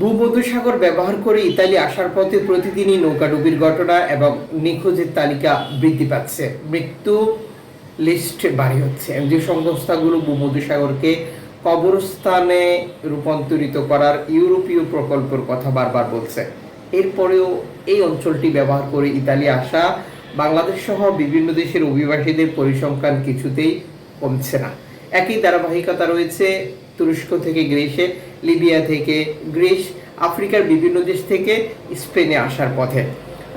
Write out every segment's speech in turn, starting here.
ভূমধ্যসাগর ব্যবহার করে ইতালি আসার পথে প্রতিদিনই নৌকাডুবির ঘটনা এবং নিখোঁজের তালিকা বৃদ্ধি পাচ্ছে। মৃত্যু লিস্ট বাড়ি হচ্ছে। যে সংস্থাগুলো ভূমধ্যসাগরকে কবরস্থানে রূপান্তরিত করার ইউরোপীয় প্রকল্পের কথা বারবার বলছে। এরপরেও এই অঞ্চলটি ব্যবহার করে ইতালি আসা বাংলাদেশ সহ বিভিন্ন দেশের অভিবাসীদের পরিসংখ্যান কিছুতেই কমছে না। একই ধারাবাহিকতা রয়েছে তুরস্ক থেকে, গ্রিসে, লিবিয়া থেকে, গ্রিস, আফ্রিকার বিভিন্ন দেশ থেকে স্পেনে আসার পথে।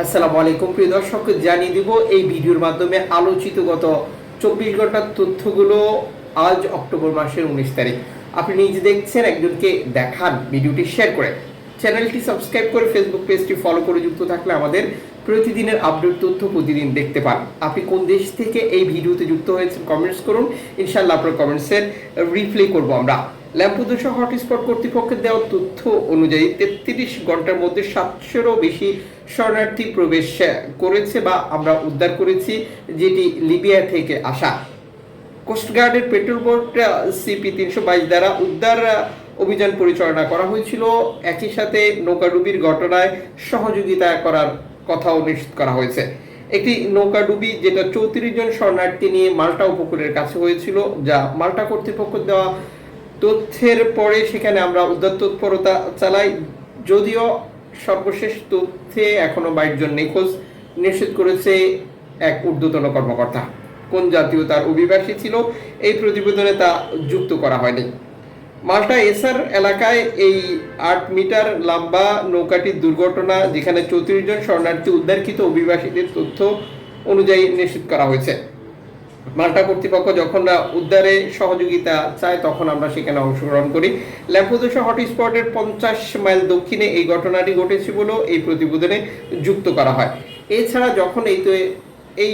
আসসালামু আলাইকুম, প্রিয় দর্শক, জানিয়ে দিব এই ভিডিওর মাধ্যমে আলোচিত গত চব্বিশ ঘণ্টার তথ্যগুলো আজ অক্টোবর মাসের উনিশ তারিখ। আপনি নিজে দেখছেন, একজনকে দেখান, ভিডিওটি শেয়ার করে। চ্যানেলটি সাবস্ক্রাইব করে ফেসবুক পেজটি ফলো করে যুক্ত থাকলে আমাদের প্রতিদিনের আপডেট তথ্য প্রতিদিন দেখতে পান। আপনি কোন দেশ থেকে এই ভিডিওতে যুক্ত হয়েছেন কমেন্টস করুন। ইনশাল্লাহ আপনার কমেন্টসের রিপ্লে করব আমরা। ল্যাম্পুদোষা হটস্পট কর্তৃপক্ষের দেওয়া তথ্য অনুযায়ী তেত্রিশ ঘণ্টার মধ্যে সাতশোরও বেশি শরণার্থী প্রবেশ করেছে বা আমরা উদ্ধার করেছি, যেটি লিবিয়া থেকে আসা। কোস্টগার্ডের পেট্রোল বোট সিপি তিনশো বাইশ দ্বারা উদ্ধার অভিযান পরিচালনা করা হয়েছিল। একই সাথে নৌকাডুবির ঘটনায় সহযোগিতা করার কথাও নিশ্চিত করা হয়েছে। একটি নৌকাডুবি যেটা চৌত্রিশ জন শরণার্থী নিয়ে মাল্টা উপকূলের কাছে হয়েছিল, যা মাল্টা কর্তৃপক্ষ দেওয়া তথ্যের পরে সেখানে আমরা উদ্ধার তৎপরতা চালাই। যদিও সর্বশেষ তথ্যে এখনও বাইশ জন নিখোঁজ নিশ্চিত করেছে এক ঊর্ধ্বতন কর্মকর্তা। কোন জাতীয় তার অভিবাসী ছিল, এই প্রতিবেদনে তা যুক্ত করা হয়নি। মাল্টা এসার এলাকায় এই আট মিটার লম্বা নৌকাটির দুর্ঘটনা, যেখানে চৌত্রিশ জন শরণার্থী উদ্ধারকৃত অভিবাসীদের তথ্য অনুযায়ী নিশ্চিত করা হয়েছে। মাল্টা কর্তৃপক্ষ যখন উদ্ধারে সহযোগিতা চায়, তখন আমরা সেখানে অংশগ্রহণ করি। ল্যাম্পোদোসা হটস্পটের পঞ্চাশ মাইল দক্ষিণে এই ঘটনাটি ঘটেছে বলেও এই প্রতিবেদনে যুক্ত করা হয়। এছাড়া যখন এই তো এই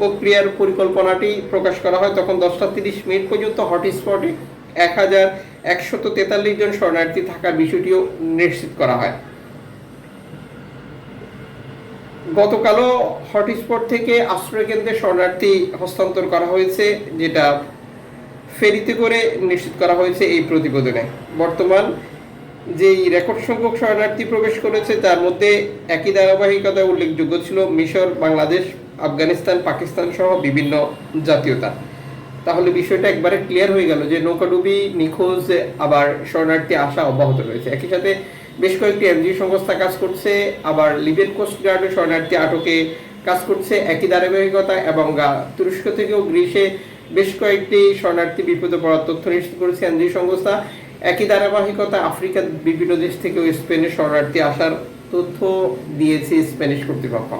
প্রক্রিয়ার পরিকল্পনাটি প্রকাশ করা হয় তখন দশটা তিরিশ মিনিট পর্যন্ত হটস্পটে এক হাজার একশত তেতাল্লিশ জন শরণার্থী থাকার বিষয়টিও নিশ্চিত করা হয়। গতকালও হটস্পট থেকে আশ্রয়কেন্দ্রে শরণার্থী হস্তান্তর করা হয়েছে, যেটা ফেরিতে করে নিশ্চিত করা হয়েছে এই প্রতিবেদনে। বর্তমান যেই রেকর্ড সংখ্যক শরণার্থী প্রবেশ করেছে, তার মধ্যে একই ধারাবাহিকতায় উল্লেখযোগ্য ছিল মিশর, বাংলাদেশ আফগানিস্তান, পাকিস্তান সহ বিভিন্ন জাতীয়তা। তাহলে বিষয়টা একবারে ক্লিয়ার হয়ে গেল যে নৌকাডুবি, নিখোঁজ, আবার শরণার্থী আসা অব্যাহত রয়েছে। একই সাথে বেশ কয়েকটি এনজিও সংস্থা কাজ করছে, আবার লিবিয়ান কোস্ট গার্ডের শরণার্থী আটকে কাজ করছে। একই ধারাবাহিকতা এবং তুরস্ক থেকেও গ্রিসে বেশ কয়েকটি শরণার্থী বিপদে পড়ার তথ্য নিশ্চিত করেছে এনজিও সংস্থা। একই ধারাবাহিকতা আফ্রিকার বিভিন্ন দেশ থেকেও স্পেনের শরণার্থী আসার তথ্য দিয়েছে স্প্যানিশ কর্তৃপক্ষ।